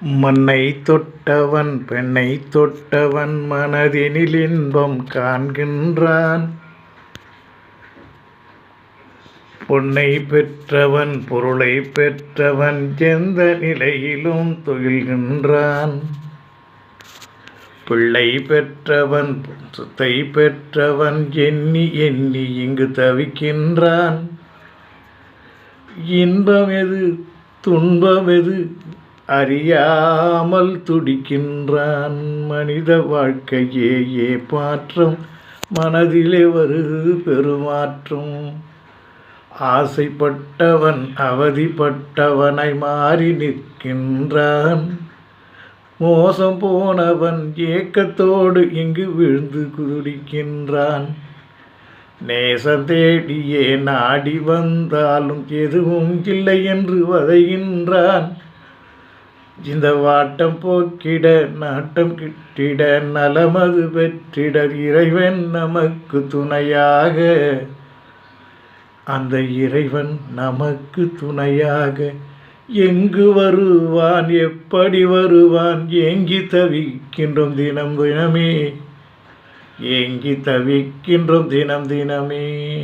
மண்ணை தொட்டவன் பெண்ணை தொட்டவன் மனதினில் இன்பம் காண்கின்றான். பொன்னை பெற்றவன் பொருளை பெற்றவன் எந்த நிலையிலும் துயில்கின்றான். பிள்ளை பெற்றவன் சொத்தை பெற்றவன் எண்ணி எண்ணி இங்கு தவிக்கின்றான். இன்பம் எது துன்பம் எது அறியாமல் துடிக்கின்றான் மனித வாழ்க்கையே ஏ மாற்றம் மனதிலே வருது பெருமாற்றம். ஆசைப்பட்டவன் அவதிப்பட்டவனை மாறி நிற்கின்றான். மோசம் போனவன் ஏக்கத்தோடு இங்கு விழுந்து குதிக்கின்றான். நேசம் தேடியே நாடி வந்தாலும் எதுவும் இல்லை என்று வதைகின்றான் இந்த வாட்டம் போக்கிட நாட்டம் கிட்டிட நலமது பெற்றிட இறைவன் நமக்கு துணையாக. அந்த இறைவன் நமக்கு துணையாக. எங்கு வருவான் எப்படி வருவான் ஏங்கி தவிக்கின்றோம் தினம் தினமே. ஏங்கி தவிக்கின்றோம் தினம் தினமே.